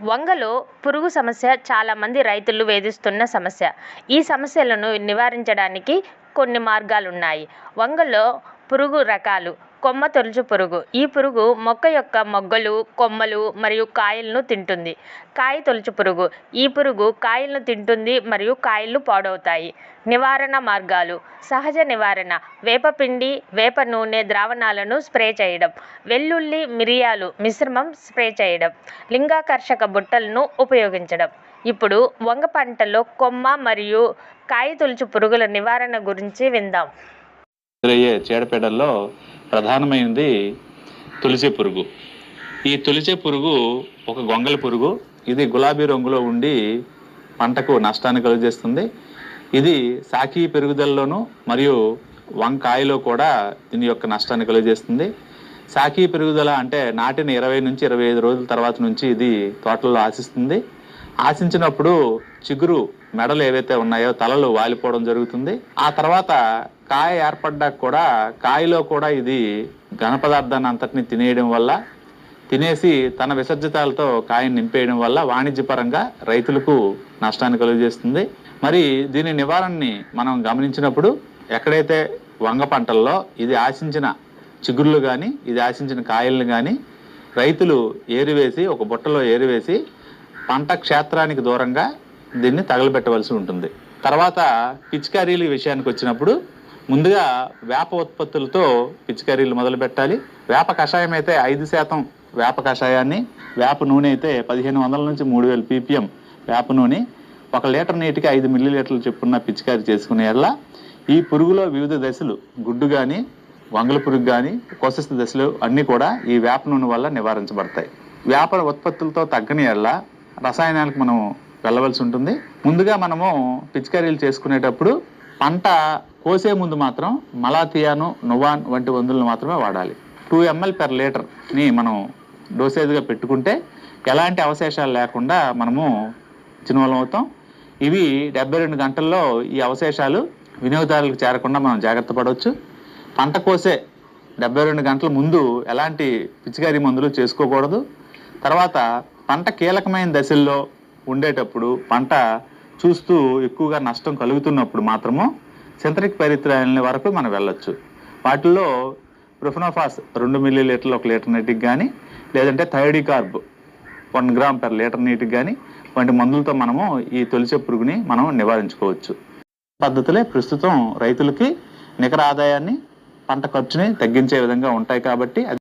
వంగలో పురుగు సమస్య చాలామంది రైతులు వేధిస్తున్న సమస్య. ఈ సమస్యలను నివారించడానికి కొన్ని మార్గాలు ఉన్నాయి వంగలో పురుగు రకాలు కొమ్మ తొలుచు పురుగు. ఈ పురుగు మొక్క యొక్క మొగ్గలు కొమ్మలు మరియు కాయలను తింటుంది. కాయ తొలుచు పురుగు. ఈ పురుగు కాయలను తింటుంది మరియు కాయలు పాడవుతాయి. నివారణ మార్గాలు. సహజ నివారణ. వేపపిండి వేప నూనె ద్రావణాలను స్ప్రే చేయడం. వెల్లుల్లి మిరియాలు మిశ్రమం స్ప్రే చేయడం. లింగాకర్షక బుట్టలను ఉపయోగించడం. ఇప్పుడు వంగ పంటలో కొమ్మ మరియు కాయ తొలుచు పురుగుల నివారణ గురించి విందాం. చీడపీడల్లో ప్రధానమైనది తులసి పురుగు. ఈ తులసి పురుగు ఒక గొంగలి పురుగు. ఇది గులాబీ రంగులో ఉండి పంటకు నష్టాన్ని కలుగజేస్తుంది. ఇది సాకి పెరుగుదలలోను మరియు వంకాయలో కూడా దీని యొక్క నష్టాన్ని కలుగజేస్తుంది. సాకి పెరుగుదల అంటే నాటిన ఇరవై నుంచి ఇరవై ఐదు రోజుల తర్వాత నుంచి ఇది తోటల్లో ఆశిస్తుంది. ఆశించినప్పుడు చిగురు మెడలు ఏవైతే ఉన్నాయో తలలు వాలిపోవడం జరుగుతుంది. ఆ తర్వాత కాయ ఏర్పడ్డాక కూడా కాయలో కూడా ఇది ఘన పదార్థాన్ని అంతటిని తినేయడం వల్ల తినేసి తన విసర్జితాలతో కాయను నింపేయడం వల్ల వాణిజ్యపరంగా రైతులకు నష్టాన్ని కలుగజేస్తుంది. మరి దీని నివారణని మనం గమనించినప్పుడు ఎక్కడైతే వంగ పంటల్లో ఇది ఆశించిన చిగుళ్ళు కానీ ఇది ఆశించిన కాయలను కానీ రైతులు ఏరివేసి ఒక బుట్టలో ఏరివేసి పంట క్షేత్రానికి దూరంగా దీన్ని తగలబెట్టవలసి ఉంటుంది. తర్వాత పిచికారీల విషయానికి వచ్చినప్పుడు ముందుగా వేప ఉత్పత్తులతో పిచికారీలు మొదలు పెట్టాలి. వేప కషాయం అయితే ఐదు శాతం వేప కషాయాన్ని వేప నూనె అయితే పదిహేను వందల నుంచి మూడు వేల పీపీఎం వేప నూనె. ఒక లీటర్ నీటికి ఐదు మిల్లీ లీటర్లు చెప్పున్న పిచికారీ చేసుకునే ఈ పురుగులో వివిధ దశలు గుడ్డు కానీ వంగల పురుగు కానీ కోసస్థ దశలు అన్నీ కూడా ఈ వేప నూనె వల్ల నివారించబడతాయి. వేప ఉత్పత్తులతో తగ్గని వల్ల రసాయనాలకు మనం వెళ్ళవలసి ఉంటుంది. ముందుగా మనము పిచికారీలు చేసుకునేటప్పుడు పంట కోసే ముందు మాత్రం మలాథియాను నువాన్ వంటి మందులను మాత్రమే వాడాలి. టూ ఎంఎల్ పెర్ లీటర్ని మనం డోసేజ్గా పెట్టుకుంటే ఎలాంటి అవశేషాలు లేకుండా మనము చిన్నవలం అవుతాం. ఇవి డెబ్బై రెండు గంటల్లో ఈ అవశేషాలు వినియోగదారులకు చేరకుండా మనం జాగ్రత్త పడవచ్చు. పంట కోసే డెబ్బై రెండు గంటల ముందు ఎలాంటి పిచికారీ మందులు చేసుకోకూడదు. తర్వాత పంట కీలకమైన దశల్లో ఉండేటప్పుడు పంట చూస్తూ ఎక్కువగా నష్టం కలుగుతున్నప్పుడు మాత్రము సింథటిక్ పరిత్రాయల వరకు మనం వెళ్ళొచ్చు. వాటిల్లో ప్రొఫెనోఫాస్ రెండు మిల్లీ లీటర్లు ఒక లీటర్ నీటికి కానీ లేదంటే thiodicarb one gram per litre నీటికి కానీ వంటి మందులతో మనము ఈ తొలిచే పురుగుని మనం నివారించుకోవచ్చు. పద్ధతులే ప్రస్తుతం రైతులకి నికర ఆదాయాన్ని పంట ఖర్చుని తగ్గించే విధంగా ఉంటాయి కాబట్టి అది